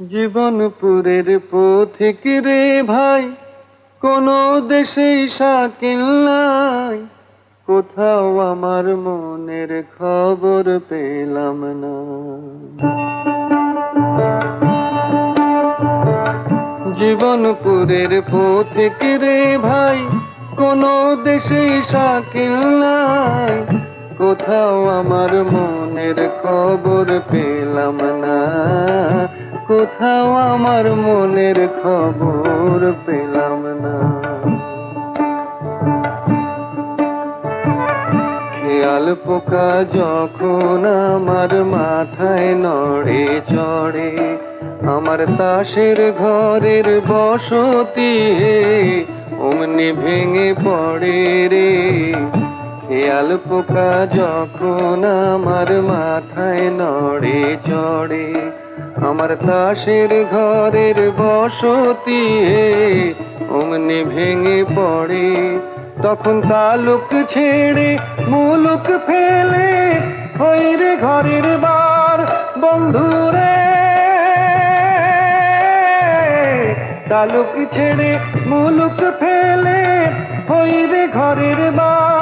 জীবনপুরের পথিক রে ভাই, কোন দেশেই নাই। কোথাও আমার মনের খবর পেলাম না। জীবনপুরের পথিক রে ভাই, কোন দেশেই শাকিল নাই। কোথাও আমার মনের খবর পেলাম না। কোথাও আমার মনের খবর পেলাম না। খেয়াল পোকা যখন আমার মাথায় নড়ে চড়ে, আমার তাসের ঘরের বসতি খেয়াল পোকা যখন আমার মাথায় নড়ে চড়ে, আমার তাসের ঘরের বসতি অমনি ভেঙে পড়ে। তখন তালুক ছেড়ে মুলুক ফেলে হইরে ঘরের বার বন্ধুরে। তালুক ছেড়ে মুলুক ফেলে হইরে ঘরের বার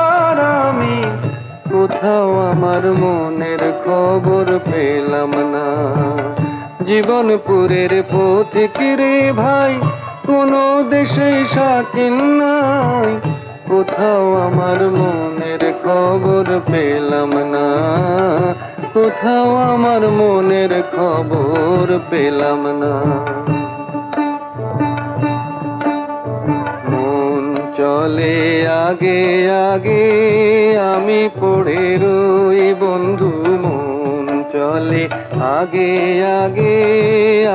কোথাও আমার মনের খবর পেলাম না। জীবনপুরের পথিক রে ভাই, কোন দেশে শাকিল নাই। কোথাও আমার মনের খবর পেলাম না। কোথাও আমার মনের খবর পেলাম না। চলে আগে আগে আমি পড়ে রই, বন্ধু মন চলে। আগে আগে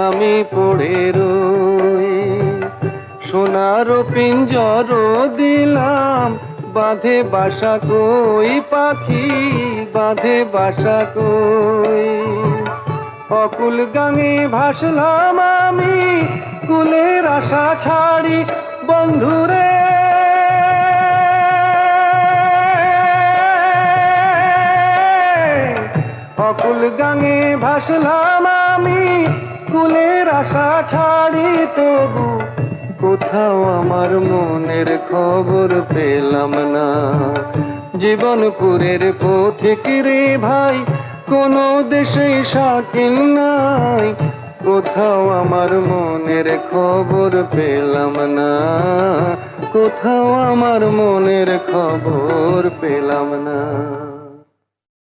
আমি পড়ে রই। সোনার পিঞ্জর দিলাম, বাঁধে বাসা কই পাখি, বাঁধে বাসা কই। অকুল গাঙে ভাসলাম আমি, কুলের আশা ছাড়ি, বন্ধুরে অকুল গাঙে ভাসলাম আমি কুলের আশা ছাড়ি তবু কোথাও আমার মনের খবর পেলাম না। জীবনপুরের পথিক রে ভাই? কোন দেশে শাকিল নাই, কোথাও আমার মনের খবর পেলাম না। কোথাও আমার মনের খবর পেলাম না।